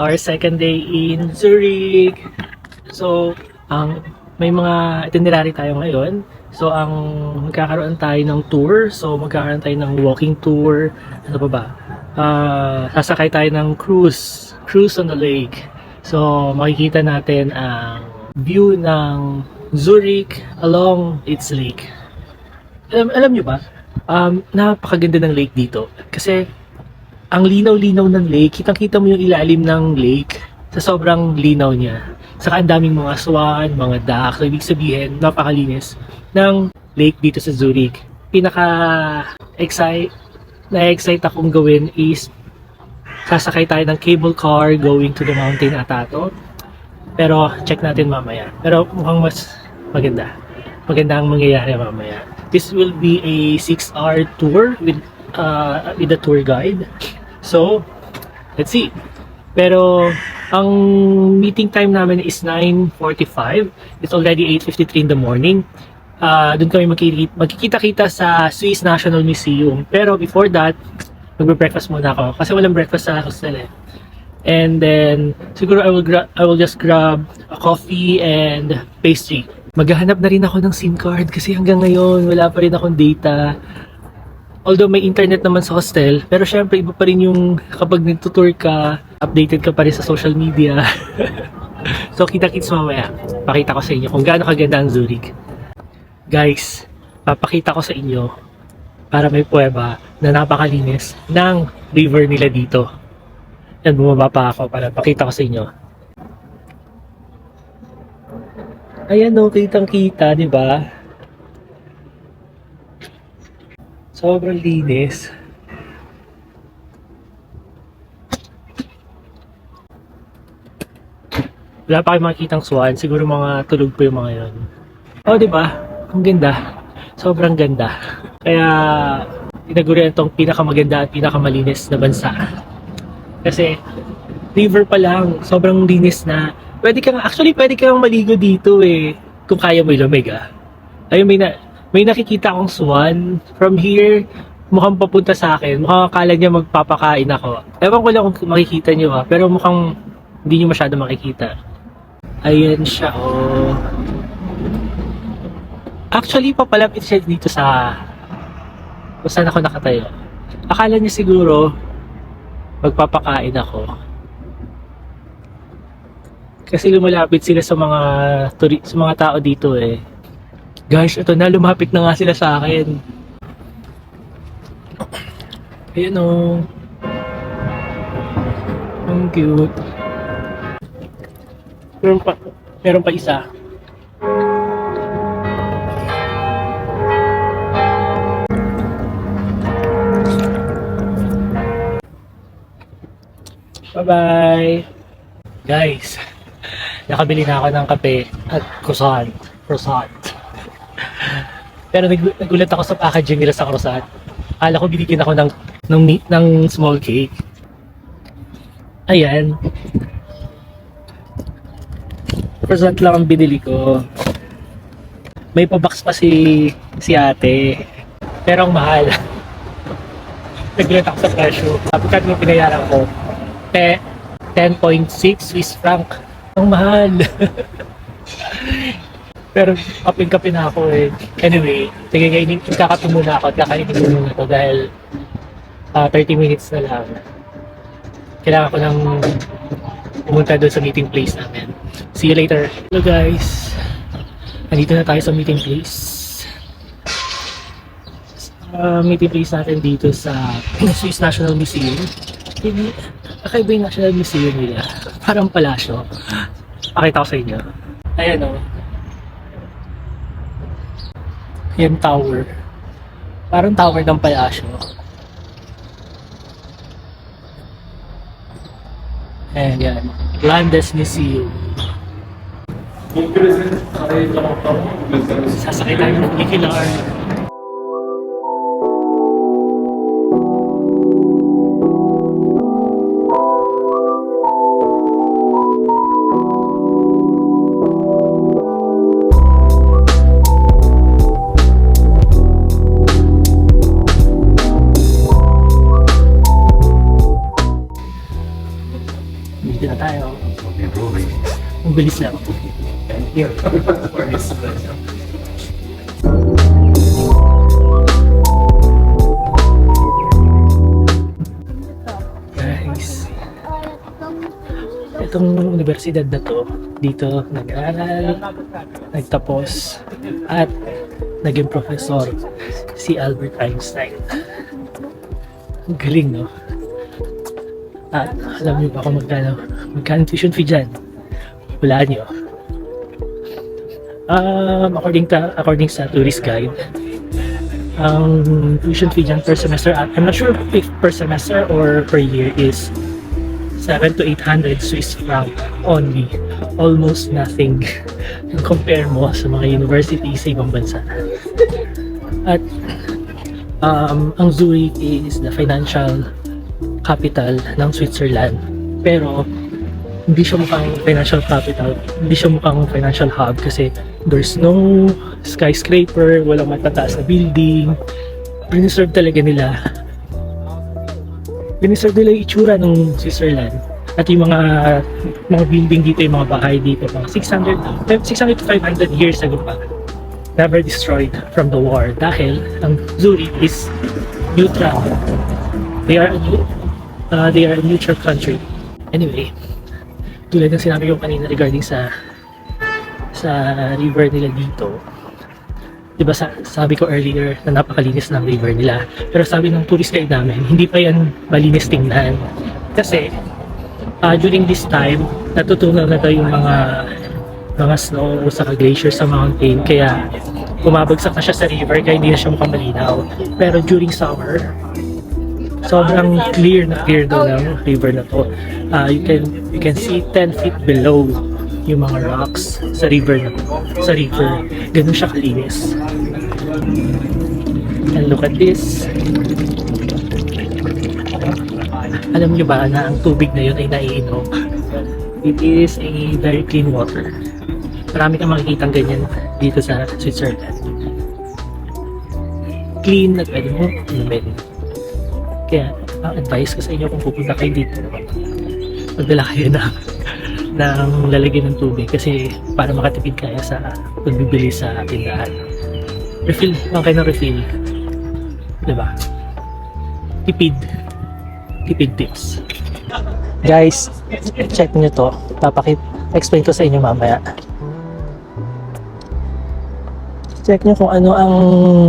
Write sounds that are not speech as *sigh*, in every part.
Our second day in Zurich. So, ang may mga itinerary tayo ngayon. So, ang magkakaroon tayo ng tour. So, magkakaroon tayo ng walking tour. Ano pa ba? Ah, sasakay tayo ng cruise. Cruise on the lake. So, makikita natin ang view ng Zurich along its lake. Alam, alam nyo ba? Um, napakaganda ng lake dito. Kasi ang linaw-linaw ng lake, kitang-kita mo yung ilalim ng lake sa sobrang linaw niya. Saka ang daming mga swan, mga ducks. So, ibig sabihin, napakalinis ng lake dito sa Zurich. Pinaka-excite, na-excite akong gawin is sasakay tayo ng cable car going to the mountain Atato. Pero check natin mamaya. Pero mukhang mas maganda. Maganda ang mangyayari mamaya. This will be a 6-hour tour with uh, with a tour guide. So, let's see. Pero, ang meeting time namin is 9.45. It's already 8.53 in the morning. Uh, doon kami magkikita- magkikita-kita sa Swiss National Museum. Pero before that, magbe-breakfast muna ako. Kasi walang breakfast sa hostel eh. And then, siguro I will, I will just grab a coffee and pastry. Maghahanap na rin ako ng SIM card kasi hanggang ngayon wala pa rin akong data. Although may internet naman sa hostel, pero syempre iba pa rin yung kapag nagtutour ka, updated ka pa rin sa social media. *laughs* so kita-kits mamaya. Pakita ko sa inyo kung gaano kaganda ang Zurich. Guys, papakita ko sa inyo para may prueba na napakalinis ng river nila dito. Yan, bumaba pa ako para pakita ko sa inyo. Ayan o, kitang-kita, di ba? Sobrang linis. Wala pa kayo makikitang swan. Siguro mga tulog pa yung mga yon. Oh, di ba? Ang ganda. Sobrang ganda. Kaya, tinagurian itong pinakamaganda at pinakamalinis na bansa. Kasi, river pa lang. Sobrang linis na. Pwede kang, actually, pwede kang maligo dito eh. Kung kaya mo lumig ah. Ayun, may, na, may nakikita akong swan. From here, mukhang papunta sa akin. Mukhang akala niya magpapakain ako. Ewan ko lang kung makikita niyo ha. Pero mukhang hindi niyo masyado makikita. Ayan siya, oh. Actually, papalapit siya dito sa kung saan ako nakatayo. Akala niya siguro magpapakain ako. Kasi lumalapit sila sa mga turi- sa mga tao dito eh. Guys, ito na lumapit na nga sila sa akin. Ayan o. Ang cute. Meron pa, meron pa isa. Bye-bye! Guys, nakabili na ako ng kape at croissant. Croissant. Pero nag- nagulat ako sa packaging nila sa croissant. Akala ko binigyan ako ng, ng, ng small cake. Ayan. Croissant lang ang binili ko. May pa-box pa si, si ate. Pero ang mahal. *laughs* Nagulat ako sa presyo. Ka yung pinayaran ko. Te, 10.6 Swiss franc. Ang mahal. *laughs* Pero kapin-kapin na ako eh. Anyway, sige kainin, kakape muna ako at kakainin ko muna to dahil ah, 30 minutes na lang. Kailangan ko nang pumunta doon sa meeting place namin. See you later. Hello guys. Nandito na tayo sa meeting place. Sa meeting place natin dito sa Swiss National Museum. Hindi, kakaiba yung National Museum nila. Parang palasyo. Pakita ko sa inyo. Ayan o. Yan tower. Parang tower ng palasyo. Ayan yan. Landes Museum. Sasakay tayo ng Ikilar. Ang bilis lang. Guys, itong universidad na to, dito nag-aral, nagtapos, at naging professor si Albert Einstein. Ang galing, no? At alam niyo ba kung magkano, magkano tuition fee dyan? Wala niyo. Um, according to, according sa tourist guide, ang tuition fee dyan per semester, I'm not sure if per semester or per year is 7 to 800 Swiss franc only. Almost nothing *laughs* compare mo sa mga university sa ibang bansa. At um, ang Zurich is the financial capital ng Switzerland. Pero hindi siya mukhang financial capital, hindi siya mukhang financial hub kasi there's no skyscraper, walang matataas na building. Piniserve talaga nila. Piniserve nila yung itsura ng Switzerland. At yung mga mga building dito, yung mga bahay dito, mga 600, 600 to 500 years ago pa. Never destroyed from the war dahil ang Zurich is neutral. They are uh, they are a neutral country. Anyway, tulad ng sinabi ko kanina regarding sa sa river nila dito. 'Di ba sa, sabi ko earlier na napakalinis ng river nila. Pero sabi ng tourist guide namin, hindi pa yan malinis tingnan. Kasi ah, during this time, natutunaw na daw yung mga mga snow sa glacier sa mountain kaya bumabagsak na siya sa river kaya hindi na siya mukhang malinaw. Pero during summer, sobrang clear na clear daw ng river na to. Ah, you can you can see 10 feet below yung mga rocks sa river na to. Sa river, ganun siya kalinis. And look at this. Alam niyo ba na ang tubig na yun ay naiinom? It is a very clean water. Marami kang makikita ganyan dito sa Switzerland. Clean na pwede mo inumin. Kaya, ang advice ko sa inyo kung pupunta kayo dito, magdala kayo ng, ng lalagyan ng tubig kasi para makatipid kaya sa pagbibili sa tindahan. Refill lang kayo ng refill. Diba? Tipid. Tipid tips. Guys, check nyo to. Papakit, explain ko sa inyo mamaya. Check nyo kung ano ang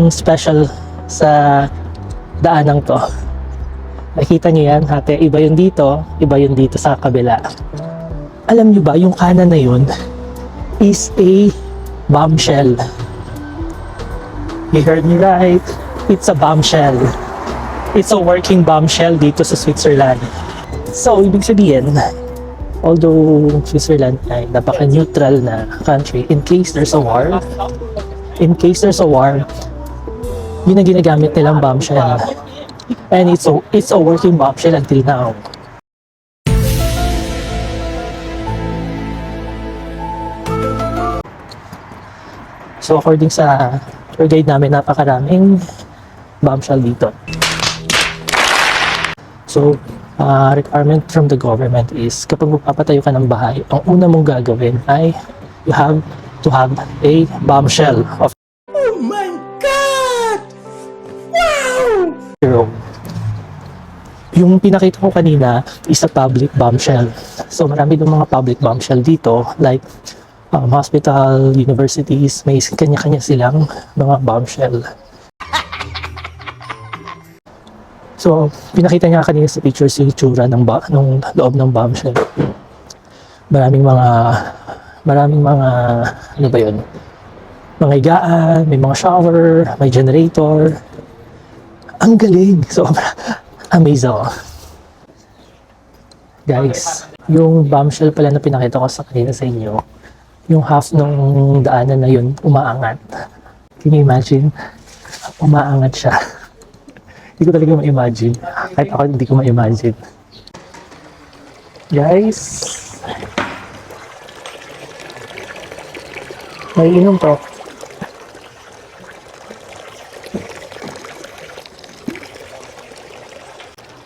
special sa daanang to. Nakita nyo yan, hati. Iba yun dito, iba yun dito sa kabila. Alam nyo ba, yung kanan na yun is a bombshell. You heard me right. It's a bombshell. It's a working bombshell dito sa Switzerland. So, ibig sabihin, although Switzerland ay napaka-neutral na country, in case there's a war, in case there's a war, yun ang ginagamit nilang bombshell. And it's a, it's a working bombshell until now. So according sa tour guide namin, napakaraming bombshell dito. So, uh, requirement from the government is kapag magpapatayo ka ng bahay, ang una mong gagawin ay you have to have a bombshell of Own. Yung pinakita ko kanina is a public bombshell. So marami ng mga public bombshell dito like um, hospital, universities, may kanya-kanya silang mga bombshell. So, pinakita niya kanina sa pictures yung itsura ng, ba- ng loob ng bombshell. Maraming mga, maraming mga, ano ba yun? Mga higaan, may mga shower, may generator. Ang galing! Sobra. Amazing ako. Guys, yung bombshell pala na pinakita ko sa kanina sa inyo, yung half nung daanan na yun, umaangat. Can you imagine? Umaangat siya. *laughs* hindi ko talaga ma-imagine. Kahit ako hindi ko ma-imagine. Guys, may inom to.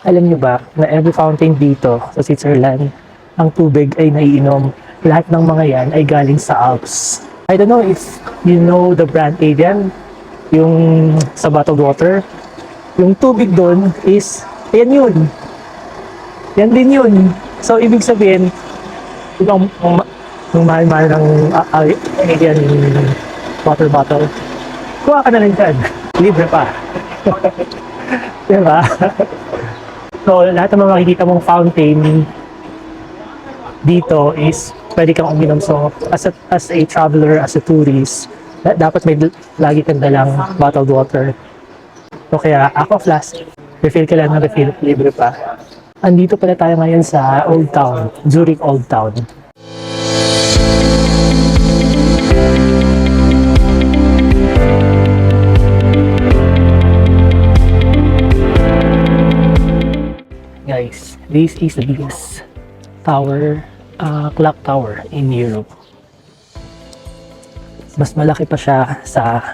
Alam nyo ba na every fountain dito sa Switzerland ang tubig ay naiinom. Lahat ng mga yan ay galing sa Alps. I don't know if you know the brand Avian, yung sa bottled water. Yung tubig doon is, yan yun. Yan din yun. So, ibig sabihin, yung, yung, yung mahal-mahal ng uh, uh, water bottle, kuha ka na rin dyan. Libre pa. *laughs* diba? So, lahat ng mga makikita mong fountain dito is pwede kang uminom. So, as a, as a traveler, as a tourist, da- dapat may lagi kang dalang bottled water. So, kaya aqua flask, refill ka lang ng refill, libre pa. Andito pala tayo ngayon sa Old Town, Zurich Old Town. This is the biggest tower, uh, clock tower in Europe. Mas malaki pa siya sa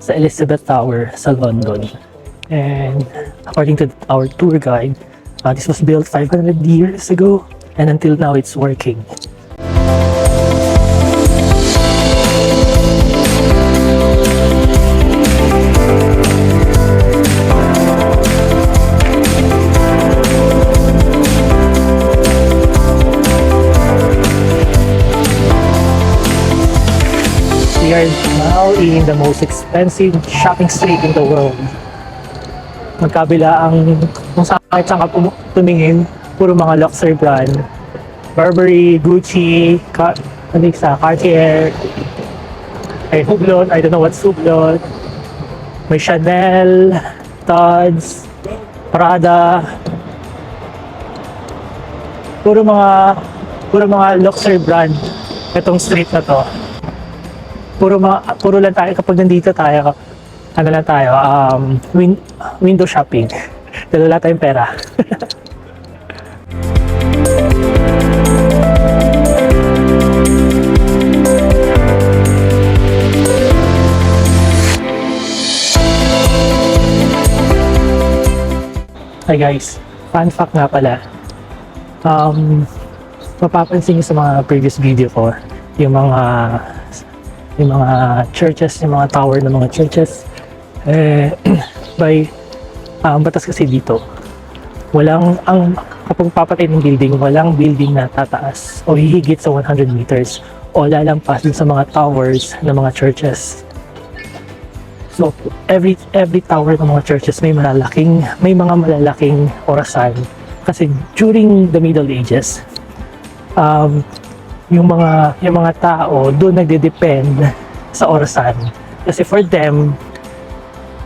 sa Elizabeth Tower sa London. And according to our tour guide, uh, this was built 500 years ago and until now it's working. Are now in the most expensive shopping street in the world. Magkabila ang kung saan saan ka tumingin, puro mga luxury brand. Burberry, Gucci, Ka ano isa, Cartier, ay Hublot, I don't know what's Hublot. May Chanel, Tod's, Prada. Puro mga puro mga luxury brand itong street na to puro mga puro lang tayo kapag nandito tayo ano lang tayo um win- window shopping. *laughs* Dala lang tayong pera. *laughs* Hi guys, fun fact nga pala. Um, mapapansin niyo sa mga previous video ko, yung mga yung mga churches, yung mga tower ng mga churches, eh, *clears throat* by um, batas kasi dito, walang, ang kapag papatay ng building, walang building na tataas o hihigit sa 100 meters o lalampas dun sa mga towers ng mga churches. So, every every tower ng mga churches may malalaking, may mga malalaking orasan. Kasi during the Middle Ages, um, yung mga yung mga tao doon nagde-depend sa orasan. Kasi for them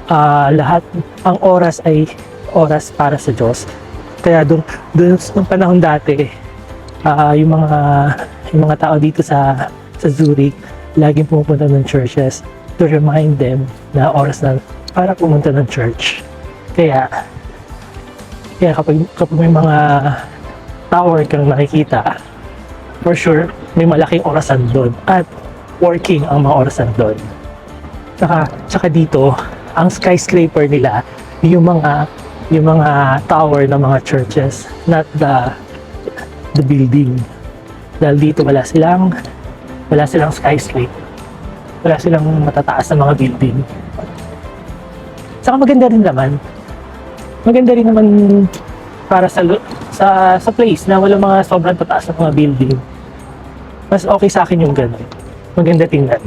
ah, lahat ang oras ay oras para sa Diyos. Kaya doon doon sa panahon dati ah, yung mga yung mga tao dito sa sa Zurich laging pumupunta ng churches. To remind them na oras na para pumunta ng church. Kaya kaya kapag, kapag may mga tower kang nakikita for sure, may malaking orasan doon at working ang mga orasan doon. Tsaka, tsaka dito, ang skyscraper nila, yung mga yung mga tower ng mga churches, not the the building. Dahil dito wala silang wala silang skyscraper. Wala silang matataas na mga building. Tsaka maganda rin naman. Maganda rin naman para sa sa sa place na wala mga sobrang tataas na mga building. Mas okay sa akin yung ganun. Maganda tingnan.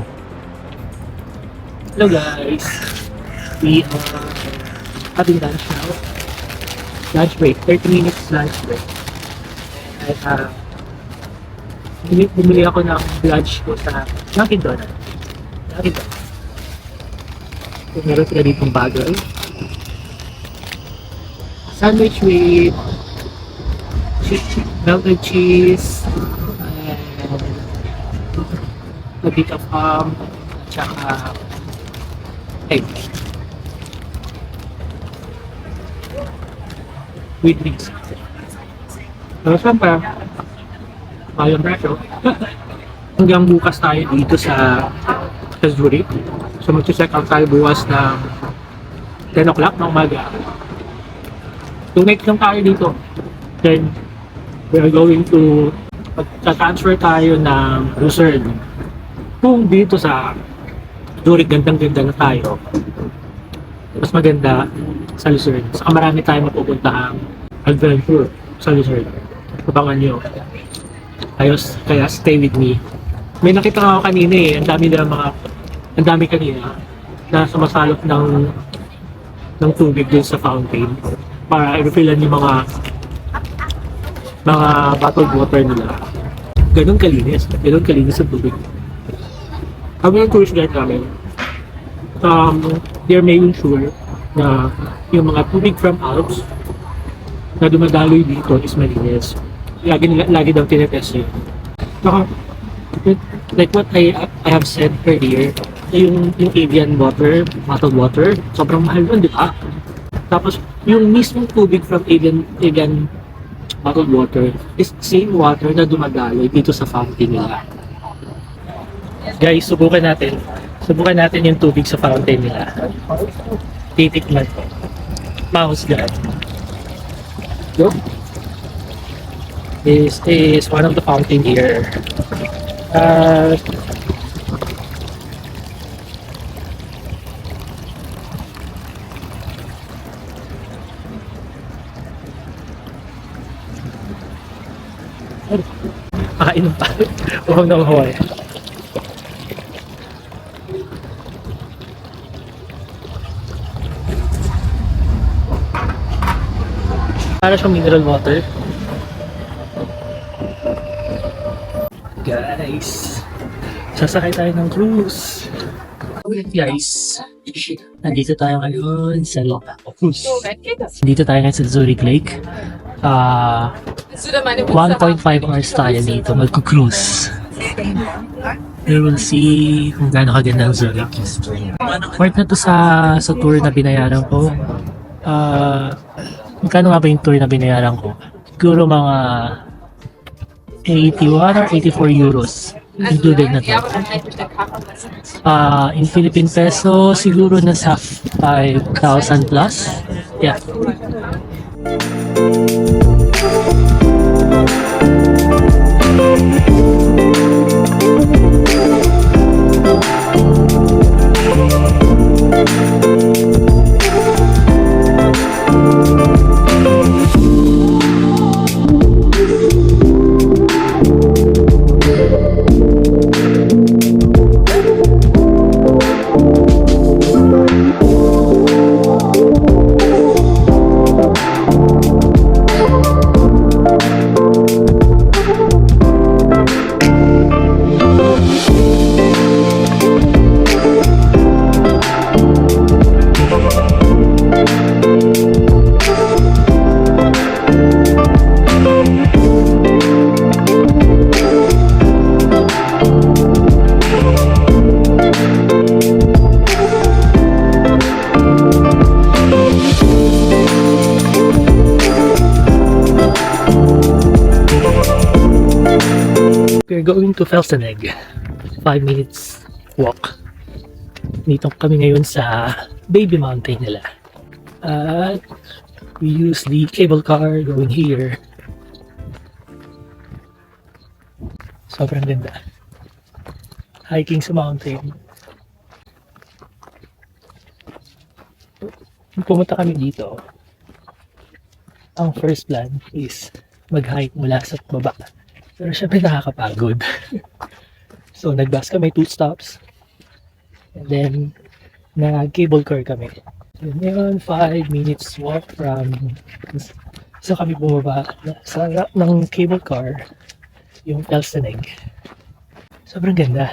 Hello guys. We are having lunch now. Lunch break. 30 minutes lunch break. And uh, bumili, bumili ako ng lunch ko sa Dunkin Donuts. Dunkin Donuts. So, meron sila ditong bagel. Sandwich with cheese, melted cheese, and a bit of ham, tsaka egg. With mix. So, siyempre, bayang presyo. *laughs* Hanggang bukas tayo dito sa sa Zurich. So, mag-check out tayo bukas ng 10 o'clock ng umaga. Donate lang tayo dito. Then, we are going to magta-transfer tayo ng Lucerne. Kung dito sa Zurich, gandang-ganda na tayo. Mas maganda sa Lucerne. Saka marami tayong mapupuntahang adventure sa Lucerne. Abangan nyo. Ayos, kaya stay with me. May nakita nga ako kanina eh. Ang dami na mga, ang dami kanina na sumasalot ng ng tubig dun sa fountain para i-refillan yung mga mga bottled water nila. Ganun kalinis. Ganun kalinis ang tubig. Kami yung tourist guide namin, um, they're making sure na yung mga tubig from Alps na dumadaloy dito is malinis. Lagi, lagi daw tinetest yun. Saka, like what I I have said earlier, yung, yung Avian water, bottled water, sobrang mahal nun, di ba? Tapos, yung mismong tubig from Avian, Avian bottled water is same water na dumadaloy dito sa fountain nila. Guys, subukan natin. Subukan natin yung tubig sa fountain nila. Titikman ko. Mouse gun. Go. This is one of the fountain here. Uh, Kakain pa. Huwag na mahuway. Para siyang mineral water. Guys, sasakay tayo ng cruise. Guys, nandito tayo ngayon sa cruise. Dito tayo ngayon sa Zurich Lake. Ah, 1.5 hours tayo dito mag-cruise. We will see kung gaano kaganda ang Zurich. Part na to sa sa tour na binayaran ko. Ah, magkano nga ba yung tour na binayaran ko? Siguro mga 81 or 84 euros. Included na to. Ah, in Philippine peso, siguro nasa 5,000 plus. Yeah. Going to Felsenegg. 5 minutes walk. Dito kami ngayon sa Baby Mountain nila. At we use the cable car going here. Sobrang ganda. Hiking sa mountain. Pumunta kami dito, ang first plan is mag-hike mula sa baba. Pero syempre nakakapagod. *laughs* so nag-bus kami two stops. And then nag-cable car kami. So ngayon 5 minutes walk from sa kami bumaba sa harap ng cable car yung Elsenegg. Sobrang ganda.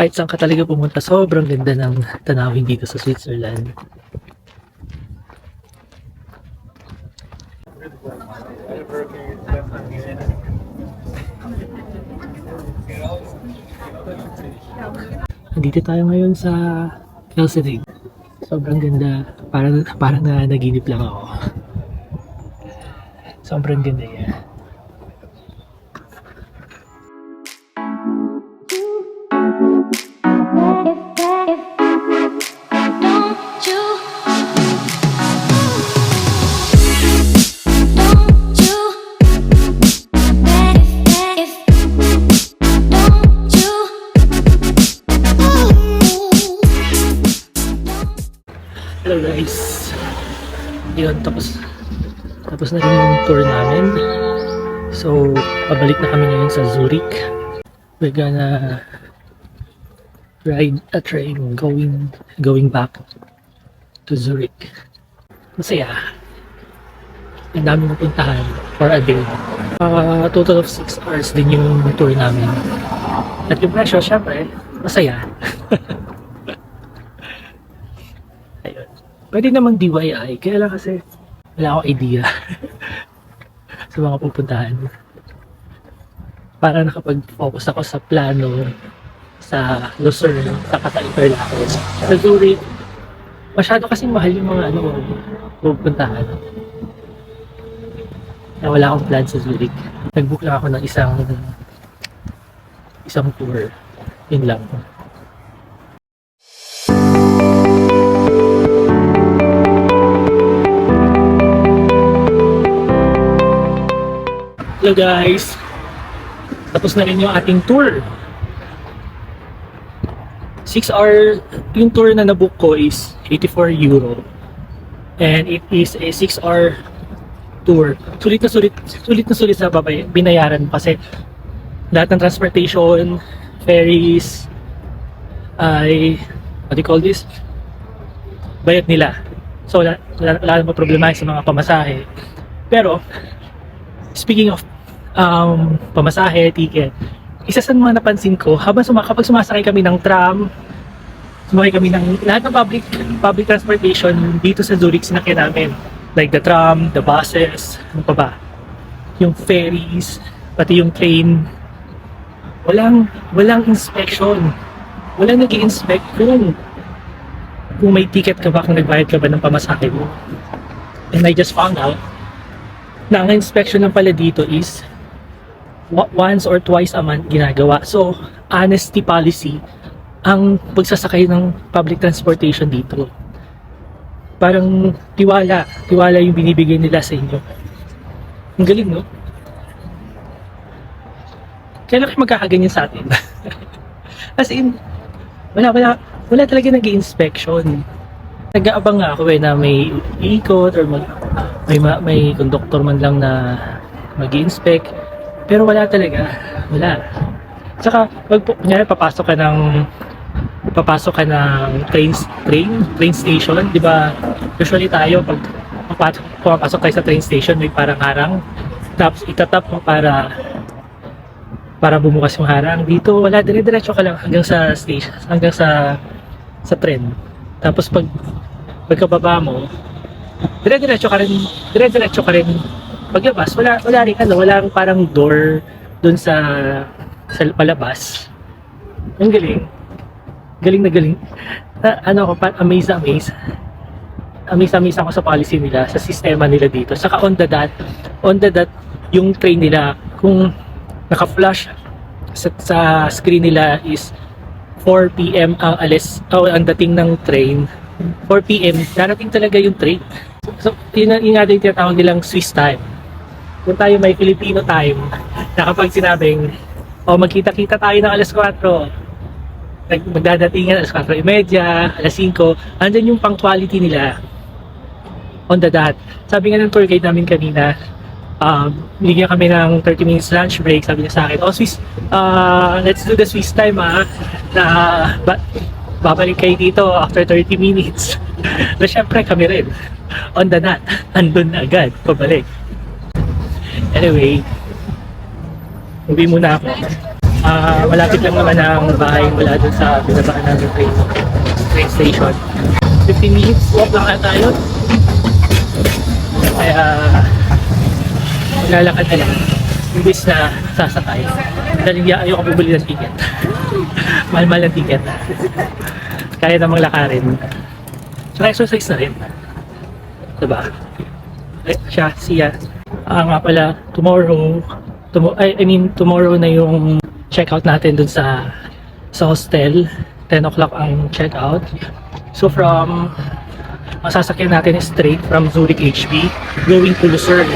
Kahit saan ka talaga pumunta, sobrang ganda ng tanawin dito sa Switzerland. Nandito tayo ngayon sa Helsinki. Sobrang ganda. Parang, parang na naginip lang ako. Sobrang ganda yan. Tapos tapos na rin yung tour namin. So, pabalik na kami ngayon sa Zurich. We're gonna ride a train going going back to Zurich. Masaya. Ang dami mapuntahan for a day. Uh, total of 6 hours din yung tour namin. At yung presyo, syempre, masaya. *laughs* Ayun. Pwede namang DIY, kaya lang kasi wala akong idea *laughs* sa mga pupuntahan. Para nakapag-focus ako sa plano sa Lucerne, sa Interlagos. Sa Zurich, masyado kasi mahal yung mga ano, pupuntahan. Na wala akong plan sa Zurich. Nag-book lang ako ng isang isang tour. Yun lang. Hello guys! Tapos na rin yung ating tour. 6 hour, yung tour na nabook ko is 84 euro. And it is a 6 hour tour. Sulit na sulit, sulit na sulit sa babay, binayaran kasi lahat ng transportation, ferries, ay, what do you call this? Bayad nila. So, wala, wala, wala problema sa mga pamasahe. Pero, speaking of um, pamasahe, ticket, isa sa mga napansin ko, habang suma, kapag sumasakay kami ng tram, sumakay kami ng lahat ng public public transportation dito sa Zurich sinakyan namin. Like the tram, the buses, ano pa ba? Yung ferries, pati yung train. Walang, walang inspection. Walang nag inspect kung kung may ticket ka ba, kung nagbayad ka ba ng pamasahe mo. And I just found out na ang inspection ng pala dito is once or twice a month ginagawa. So, honesty policy ang pagsasakay ng public transportation dito. Parang tiwala, tiwala yung binibigay nila sa inyo. Ang galing, no? Kailan kayo magkakaganyan sa atin? *laughs* As in, wala, wala, wala talaga nag inspection Nag-aabang nga ako eh na may ikot or mag, may, ma- may conductor man lang na mag inspect Pero wala talaga. Wala. Tsaka, pag kunyari, papasok ka ng papasok ka ng train train train station, 'di ba? Usually tayo pag papasok, pumapasok tayo sa train station, may parang harang. Tapos itatap mo para para bumukas yung harang. Dito wala, dire-diretso ka lang hanggang sa station, hanggang sa sa tren. Tapos pag pagkababa mo, dire-diretso ka rin, dire-diretso ka rin paglabas. Wala wala rin ano, wala rin parang door doon sa sa palabas. Ang galing. Galing na galing. Na, *laughs* ano ako, pa, amaze na amaze. Amaze amaze ako sa policy nila, sa sistema nila dito. Saka on the dot, on the dot, yung train nila, kung naka-flash sa, sa screen nila is 4 p.m. ang alis, oh, ang dating ng train. 4 p.m. darating talaga yung train. So, yun, yun nga yung tinatawag nilang Swiss time. Kung tayo may Filipino time, na kapag sinabing, oh, magkita-kita tayo ng alas 4, nag magdadatingan alas 4.30, alas 5, andyan yung punctuality nila on the dot. Sabi nga ng tour guide namin kanina, um, binigyan kami ng 30 minutes lunch break. Sabi niya sa akin, oh Swiss, uh, let's do the Swiss time ah, na ba- babalik kayo dito after 30 minutes. *laughs* na syempre kami rin, on the dot, andun na agad, pabalik. Anyway, uwi muna ako. Ah, malapit lang naman ang bahay mula dun sa binabaan namin train, train station. 15 minutes walk lang na tayo. Kaya maglalakad na lang. Imbis na sasakay. Dahil hindi ayoko bumili ng ticket. *laughs* Mahal-mahal ng ticket. Kaya namang lakarin. So exercise na rin. Diba? Eh, siya, siya. Ah, nga pala, tomorrow, tomo I, I mean, tomorrow na yung checkout natin dun sa sa hostel. 10 o'clock ang checkout. So from, ang sasakyan natin is straight from Zurich HB going to Lucerne.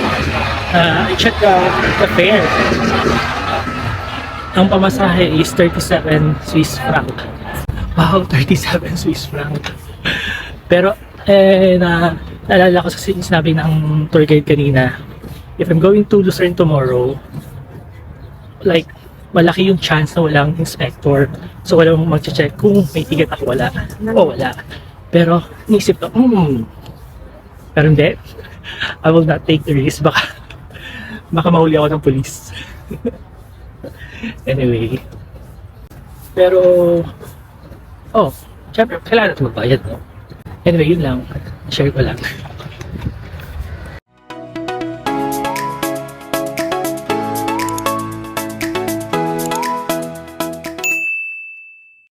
Uh, I check the, the fare. Ang pamasahe is 37 Swiss franc. Wow, *laughs* 37 Swiss franc. Pero, eh, na naalala ko sa sin- sinabi ng tour guide kanina, if I'm going to Luzerne tomorrow, like, malaki yung chance na walang inspector. So, walang mag-check kung may ticket ako wala. O wala. Pero, nisip ko, hmm. Pero hindi. *laughs* I will not take the risk. Baka, *laughs* baka mahuli ako ng police. *laughs* anyway. Pero, oh, syempre, kailangan natin magbayad, no? Anyway, yun lang. Share ko lang.